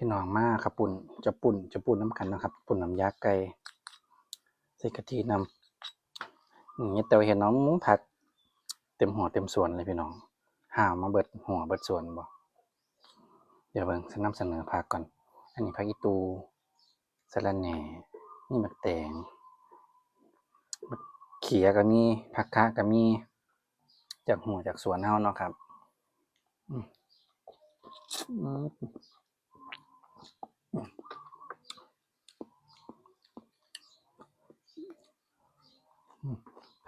พี่น้องมาครับปุ่นจะปุ่นจะปุ่นน้ำกันนะครับ ปุ่นน้ำยาไก่ใส่กะทินำอย่างนี้แต่ว่าเห็นน้องมุ้งผัก เต็มหัวเต็มส่วนเลยพี่น้องห่าวมาเบิดหัวเบิดส่วนบ่เดี๋ยวเบิ่งนำเสนอผักก่อน อันนี้ผักอีตูสะระแหน่นี่มักแตงมักเขียก็มีผักคะก็มีจากหัวจากสวนเฮาเนาะครับ อืม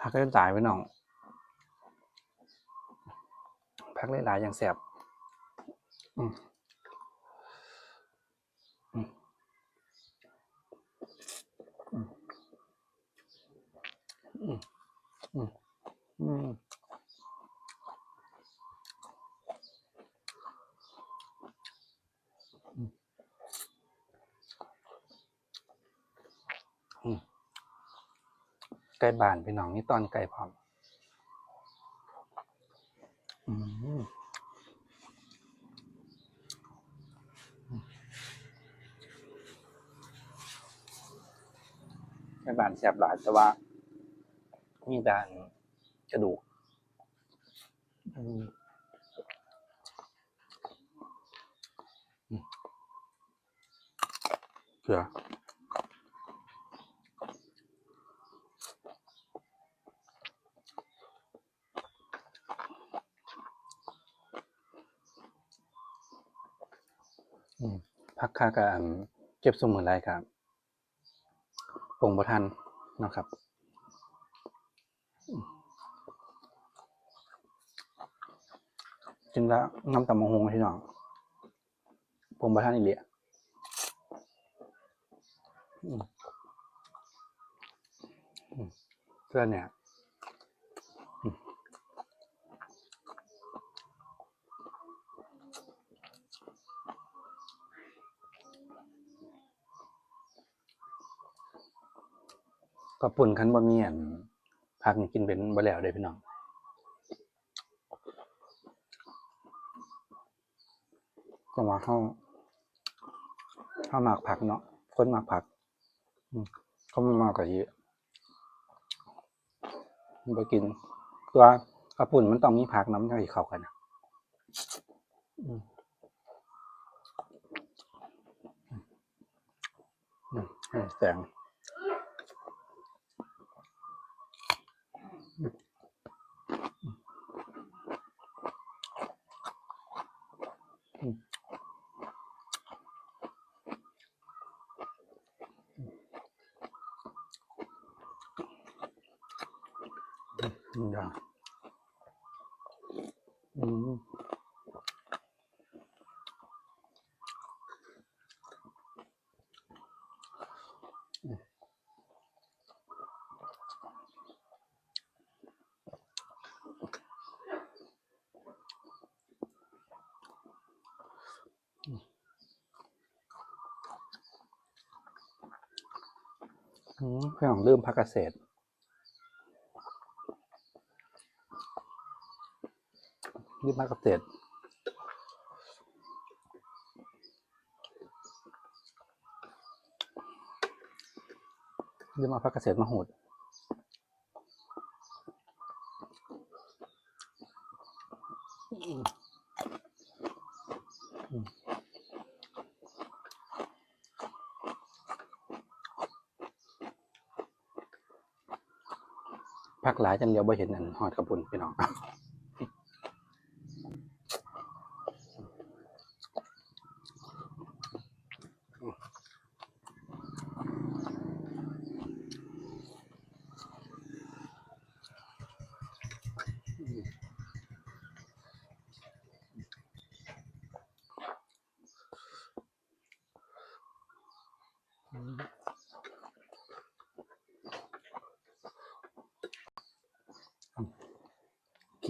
ผั กก็หลายไว้น้องพักหลายๆอย่างแสบอืมอืมอืมอืมอืมอืม ไก่บานพี่น้องนี่ตอนไก่พร้อมอืมไก่บานแซ่บหลายแต่ว่า มีด่านกระดูกอืมอืมเผื่อม พักค่ากับอันเก็บสมุนไรครับปงประทันนะครับอืมกินแล้วน้ำตำมะฮงพี่น้องปงประทันอีเหลียเสื้อเนี่ย กระปุ่นคันบะเมียนพักนี่กินเป็นบะแล้วเด้พี่น้องก็มาเข้าเข้าหมากผักเนาะคนหมากผักเขาไม่มากกว่าเยอะไปกินตัวกระปุ่นมันต้องมีผักน้ำให้เข้ากันนะแสง อย่างอืมเพื่อนลืมพักเกษตร ลืมพักเกษตรลืมาพักเกษตรมาหูดพักหลายจนเลียวบ่เห็นอันหอดกระปุ่นพี่น้อง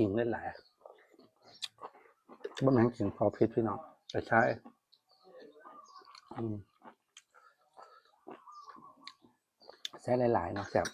ขิงเล่นหลายบ่แม่นขิงพอพิษพี่น้องแต่ใช่อืมใช้หลายๆเนาะแซ่บ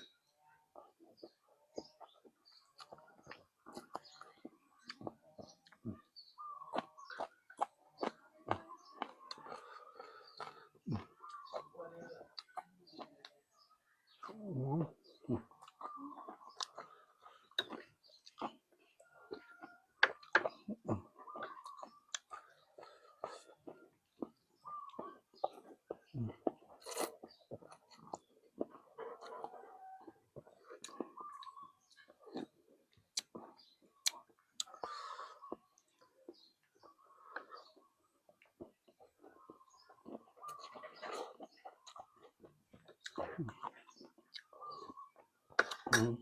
อืม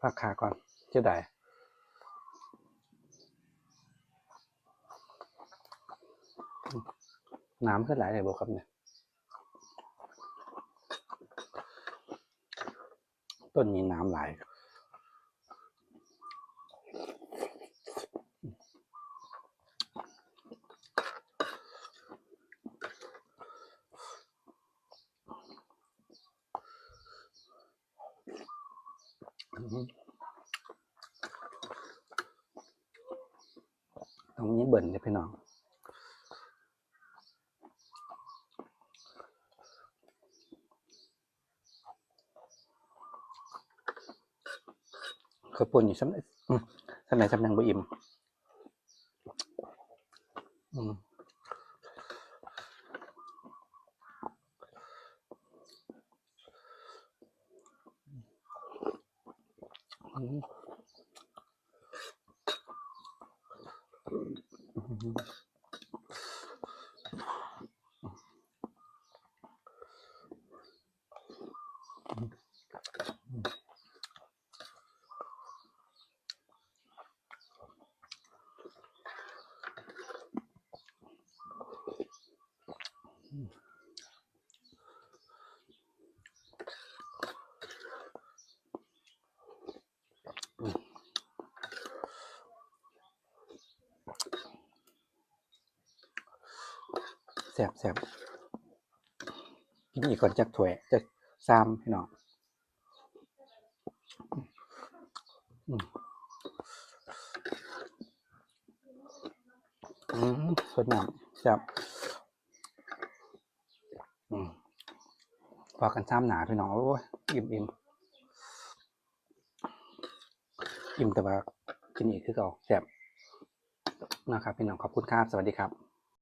พักขาก่อนจะได้น้ำขึ้นหลายเลยบอกครับเนี่ย ต้นนี้น้ำหลาย ตรงนี้เบิ่นเลยพี่น้องเคยปนอยู่ซ้ำไหนอืมซ้ำไหนซ้ำยังบ่อิ่มอืม อื สบแสบกินอีกก่อนจากถ้วยจากซามพี่น้องอืมสดน้ำแสบอืมพอกันซ้ำหนาพี่น้องโอ้ยอิ่มอิ่มอิ่มแต่ว่ากินอีกคือเก่าแสบนะครับพี่น้องขอบคุณครับ สวัสดีครับ